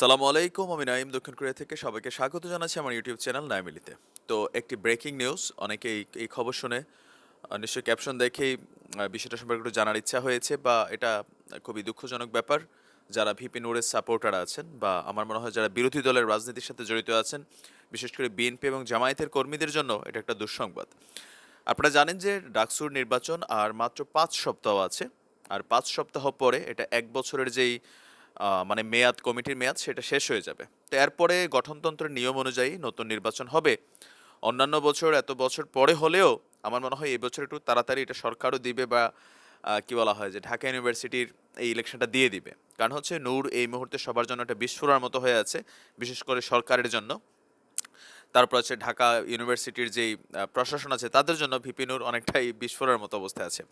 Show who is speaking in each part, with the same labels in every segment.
Speaker 1: সালামু আলাইকুম, আমি নাইম দক্ষিণ কোরিয়া থেকে সবাইকে স্বাগত জানাচ্ছি আমার ইউটিউব চ্যানেল নাইমিলিতে তো একটি ব্রেকিং নিউজ অনেকে এই খবর শুনে নিশ্চয়ই ক্যাপশন দেখেই বিষয়টা সম্পর্কে একটু জানার ইচ্ছা হয়েছে বা এটা খুবই দুঃখজনক ব্যাপার। যারা ভিপি নুরের সাপোর্টার আছেন বা আমার মনে হয় যারা বিরোধী দলের রাজনীতির সাথে জড়িত আছেন, বিশেষ করে বিএনপি এবং জামায়াতের কর্মীদের জন্য এটা একটা দুঃসংবাদ। আপনারা জানেন যে ডাকসুর নির্বাচন আর মাত্র পাঁচ সপ্তাহ আছে, আর পাঁচ সপ্তাহ পরে এটা এক বছরের যেই মানে মেয়াদ, কমিটির মেয়াদ সেটা শেষ হয়ে যাবে। তো এরপরে গঠনতন্ত্রের নিয়ম অনুযায়ী নতুন নির্বাচন হবে। অন্যান্য বছর, এত বছর পরে হলেও আমার মনে হয় এই বছর একটু তাড়াতাড়ি এটা সরকারও দিবে বা কি বলা হয় যে ঢাকা ইউনিভার্সিটির এই ইলেকশনটা দিয়ে দিবে। কারণ হচ্ছে নূর এই মুহূর্তে সবার জন্য একটা বিস্ফোরার মতো হয়ে আছে, বিশেষ করে সরকারের জন্য। তারপর আছে ঢাকা ইউনিভার্সিটির যেই প্রশাসন আছে তাদের জন্য ভিপিনুর অনেকটাই বিস্ফোরণের মতো অবস্থায় আছে।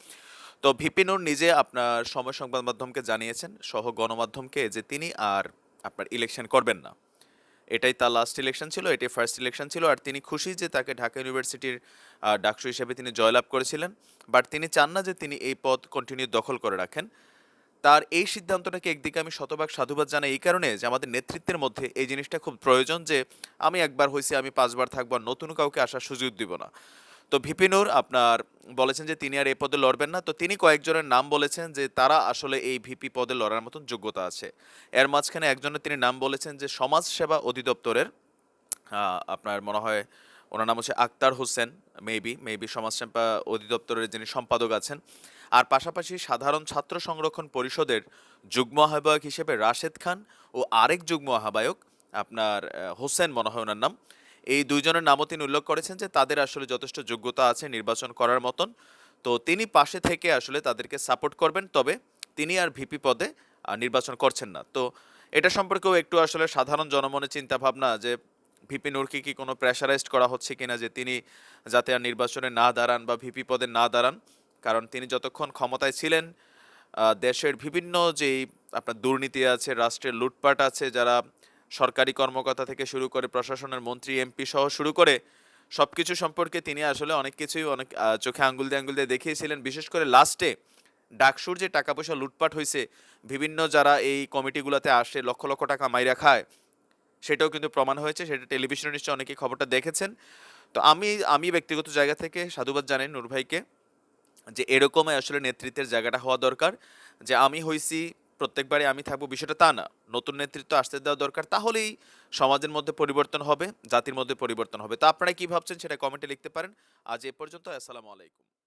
Speaker 1: তো ভিপিনুর নিজে আপনার সময় সংবাদ মাধ্যমকে জানিয়েছেন, সহ গণমাধ্যমকে, যে তিনি আর আপনার ইলেকশন করবেন না। এটাই তার লাস্ট ইলেকশন ছিল, এটাই ফার্স্ট ইলেকশন ছিল, আর তিনি খুশি যে তাকে ঢাকা ইউনিভার্সিটির ডাকসু হিসেবে তিনি জয়লাভ করেছিলেন। বাট তিনি চান না যে তিনি এই পদ কন্টিনিউ দখল করে রাখেন। তার এই সিদ্ধান্তটাকে একদিকে আমি শতভাগ সাধুবাদ জানাই এই কারণে যে আমাদের নেতৃত্বের মধ্যে এই জিনিসটা খুব প্রয়োজন যে আমি একবার হয়েছি আমি পাঁচবার থাকব নতুন কাউকে আসার সুযোগ দিব না। তো ভিপিনুর আপনার বলেছেন যে তিনি আর এই পদে লড়বেন না। তো তিনি কয়েকজনের নাম বলেছেন যে তারা আসলে এই ভিপি পদে লড়ার মতন যোগ্যতা আছে। এর মাঝখানে একজনের তিনি নাম বলেছেন যে সমাজ সেবা অধিদপ্তরের আপনার মনে হয় ওনার নাম হচ্ছে আক্তার হোসেন, মেবি মেবি সমাজসেবা অধিদপ্তরের যিনি সম্পাদক আছেন। আর পাশাপাশি সাধারণ ছাত্র সংরক্ষণ পরিষদের যুগ্ম আহ্বায়ক হিসেবে রাশেদ খান ও আরেক যুগ্ম আহ্বায়ক আপনার হোসেন মনে হয় ওনার নাম। এই দুইজনের নামও তিনি উল্লেখ করেছেন যে তাদের আসলে যথেষ্ট যোগ্যতা আছে নির্বাচন করার মতন। তো তিনি পাশে থেকে আসলে তাদেরকে সাপোর্ট করবেন, তবে তিনি আর ভিপি পদে নির্বাচন করছেন না। তো এটা সম্পর্কেও একটু আসলে সাধারণ জনমনে চিন্তা ভাবনা যে ভিপি নূরকে কি কোনো প্রেশারাইজড করা হচ্ছে কিনা, যে তিনি যাতে আর নির্বাচনে না দাঁড়ান বা ভিপি পদে না দাঁড়ান। কারণ তিনি যতক্ষণ ক্ষমতায় ছিলেন দেশের বিভিন্ন যেই আপনার দুর্নীতি আছে, রাষ্ট্রের লুটপাট আছে, যারা সরকারি কর্মকর্তা থেকে শুরু করে প্রশাসনের মন্ত্রী, এমপি সহ শুরু করে সব কিছু সম্পর্কে তিনি আসলে অনেক কিছুই অনেক চোখে আঙ্গুল দিয়ে আঙ্গুল দিয়ে দেখিয়েছিলেন। বিশেষ করে লাস্টে ডাকসুর যে টাকা পয়সা লুটপাট হয়েছে বিভিন্ন যারা এই কমিটিগুলোতে আসে, লক্ষ লক্ষ টাকা মাইরা খায়, সেটাও কিন্তু প্রমাণ হয়েছে, সেটা টেলিভিশনে নিশ্চয়ই অনেকেই খবরটা দেখেছেন। তো আমি আমি ব্যক্তিগত জায়গা থেকে সাধুবাদ জানাই নূর ভাইকে যে এরকমই আসলে নেতৃত্বের জায়গাটা হওয়া দরকার, যে আমি হইছি প্রত্যেকবারে আমি থাকব, বিষয়টা তা না। নতুন নেতৃত্ব আসতে দেওয়া দরকার, তাহলেই সমাজের মধ্যে পরিবর্তন হবে, জাতির মধ্যে পরিবর্তন হবে। তা আপনারা কী ভাবছেন সেটা কমেন্টে লিখতে পারেন। আজ এ পর্যন্ত, আসসালামু আলাইকুম।